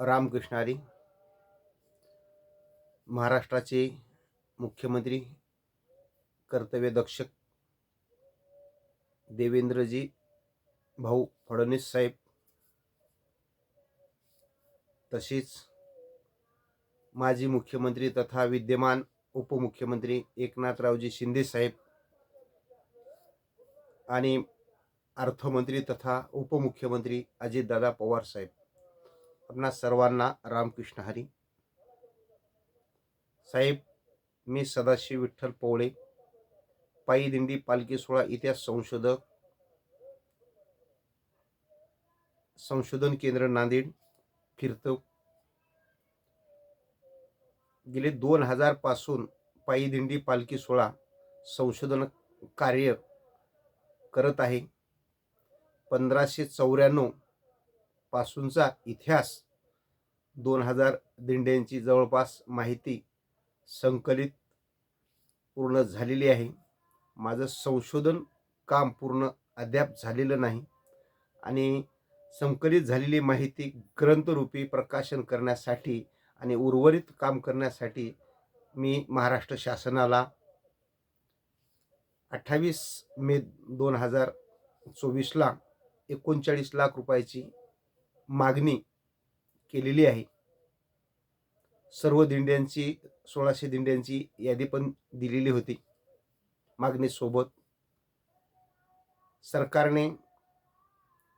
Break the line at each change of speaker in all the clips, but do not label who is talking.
रामकृष्णारी महाराष्ट्राचे मुख्यमंत्री कर्तव्यदक्ष देवेंद्रजी भाऊ फडणवीस साहेब तसेच माजी मुख्यमंत्री तथा विद्यमान उपमुख्यमंत्री एकनाथरावजी शिंदे साहेब आणि अर्थमंत्री तथा उपमुख्यमंत्री अजितदादा पवार साहेब. आपणा सर्वांना रामकृष्ण हरी. साहेब मी सदाशिव विठ्ठल पोवळे पायी दिंडी पालखी सोहळा इतिहास संशोधक संशोधन केंद्र नांदेड फिरतो. गेले दोन हजारपासून पायी दिंडी पालखी सोहळा संशोधन कार्य करत आहे. पंधराशे चौऱ्याण्णव पासूनचा इतिहास. दोन हजार दिंड्यांची जवळपास माहिती संकलित पूर्ण झालेली आहे. माझं संशोधन काम पूर्ण अद्याप झालेलं नाही. आणि संकलित झालेली माहिती ग्रंथरूपी प्रकाशन करण्यासाठी आणि उर्वरित काम करण्यासाठी मी महाराष्ट्र शासनाला अठ्ठावीस मे दोन हजार चोवीसला एकोणचाळीस लाख रुपयाची मागणी केलेली आहे. सर्व दिंड्यांची सोळाशे दिंड्यांची यादी पण दिलेली होती. मागणीसोबत सरकारने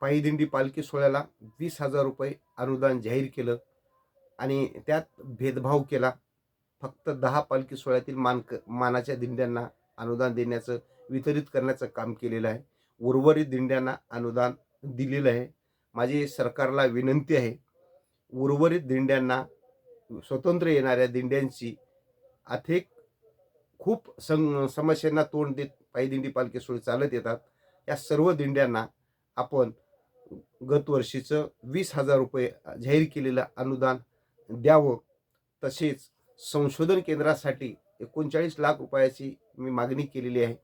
पायी दिंडी पालखी सोहळ्याला वीस हजार रुपये अनुदान जाहीर केलं आणि त्यात भेदभाव केला. फक्त दहा पालखी सोहळ्यातील मानक मानाच्या दिंड्यांना अनुदान देण्याचं वितरित करण्याचं काम केलेलं आहे. उर्वरित दिंड्यांना अनुदान दिलेलं आहे. माझी सरकारला विनंती आहे उर्वरित दिंड्यांना स्वतंत्र येणाऱ्या दिंड्यांची आर्थिक खूप सं समस्यांना तोंड देत पायी दिंडी पालखी सोहळे चालत येतात. या सर्व दिंड्यांना आपण गतवर्षीचं वीस हजार रुपये जाहीर केलेलं अनुदान द्यावं. तसेच संशोधन केंद्रासाठी एकोणचाळीस लाख रुपयाची मी मागणी केलेली आहे.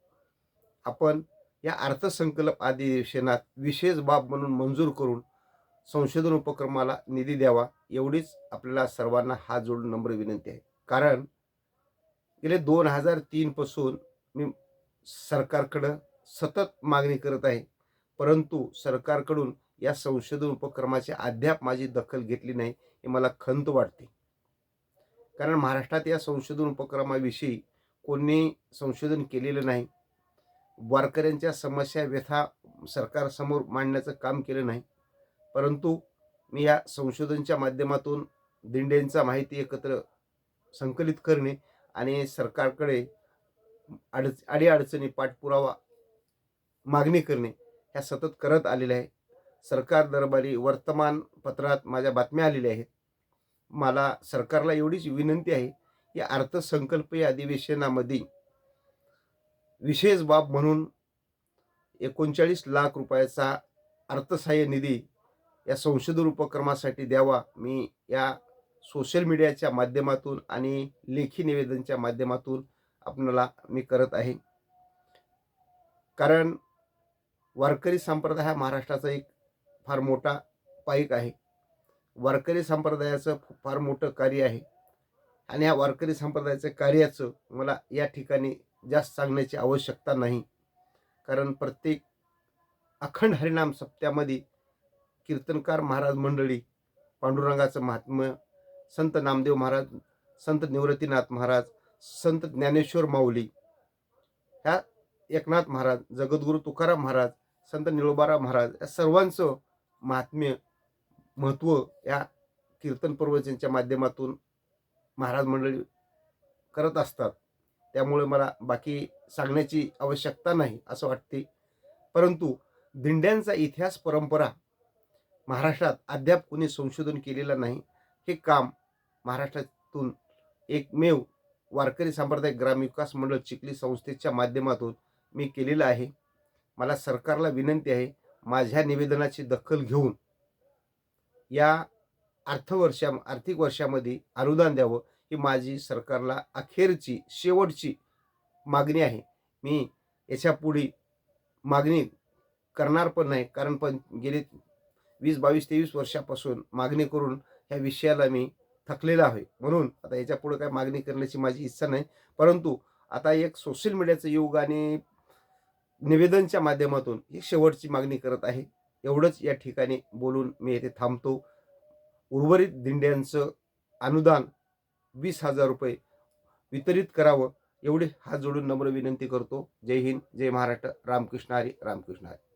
आपण या अर्थसंकल्प अधिवेशनात विशेष बाब म्हणून मंजूर करून संशोधन उपक्रमाला निधी द्यावा एवढीच आपल्याला सर्वांना हात जोडून नम्र विनंती आहे. कारण गेले दोन हजार तीनपासून मी सरकारकडं सतत मागणी करत आहे. परंतु सरकारकडून या संशोधन उपक्रमाची अद्याप माझी दखल घेतली नाही हे मला खंत वाटते. कारण महाराष्ट्रात या संशोधन उपक्रमाविषयी कोणी संशोधन केलेलं नाही. वारकऱ्यांच्या समस्या व्यथा सरकारसमोर मांडण्याचं काम केलं नाही. परंतु मी या संशोधनच्या माध्यमातून दिंड्यांचा माहिती एकत्र संकलित करणे आणि सरकारकडे अडच अडीअडचणी पाठपुरावा मागणी करणे ह्या सतत करत आलेल्या आहे. सरकार दरबारी वर्तमानपत्रात माझ्या बातम्या आलेल्या आहेत. मला सरकारला एवढीच विनंती आहे की अर्थसंकल्पीय अधिवेशनामध्ये विशेष बाब म्हणून एकोणचाळीस लाख रुपयाचा अर्थसहाय्य निधी या संशोधन उपक्रमासाठी द्यावा. मी या सोशल मीडियाच्या माध्यमातून आणि लेखी निवेदनच्या माध्यमातून आपणाला मी करत आहे. कारण वारकरी संप्रदाय हा महाराष्ट्राचा एक फार मोठा पाईक आहे. वारकरी संप्रदायाचं फार मोठं कार्य आहे. आणि या वारकरी संप्रदायाचं कार्याचं मला या ठिकाणी जास्त सांगण्याची आवश्यकता नाही. कारण प्रत्येक अखंड हरिनाम सप्त्यामध्ये कीर्तनकार महाराज मंडळी पांडुरंगाचं महात्म्य संत नामदेव महाराज संत निवृत्तीनाथ महाराज संत ज्ञानेश्वर माऊली ह्या एकनाथ महाराज जगद्गुरू तुकाराम महाराज संत निळोबारा महाराज या सर्वांचं महात्म्य महत्त्व या कीर्तन प्रवचनच्या माध्यमातून महाराज मंडळी करत असतात. त्यामुळे मला बाकी सांगण्याची आवश्यकता नाही असं वाटते. परंतु दिंड्यांचा इतिहास परंपरा महाराष्ट्रात अद्याप कोणी संशोधन केलेलं नाही. हे काम महाराष्ट्रातून एकमेव वारकरी संप्रदाय ग्रामविकास मंडळ चिखली संस्थेच्या माध्यमातून मी केलेलं आहे. मला सरकारला विनंती आहे माझ्या निवेदनाची दखल घेऊन या अर्थवर्षा आर्थिक वर्षामध्ये अनुदान द्यावं ही माझी सरकारला अखेरची शेवटची मागणी आहे. मी याच्यापुढे मागणी करणार पण नाही कारण पण गेले वीस बावीस तेवीस वर्षापासून मागणी करून ह्या विषयाला मी थकलेला आहे. म्हणून आता याच्यापुढे काय मागणी करण्याची माझी इच्छा नाही. परंतु आता एक सोशल मीडियाचं युग आणि निवेदनच्या माध्यमातून ही शेवटची मागणी करत आहे. एवढंच या ठिकाणी बोलून मी येथे थांबतो. उर्वरित दिंड्यांचं अनुदान वीस हजार रुपये वितरित करावं एवढी हात जोडून नम्र विनंती करतो. जय हिंद जय महाराष्ट्र. रामकृष्ण हरी रामकृष्ण हरी.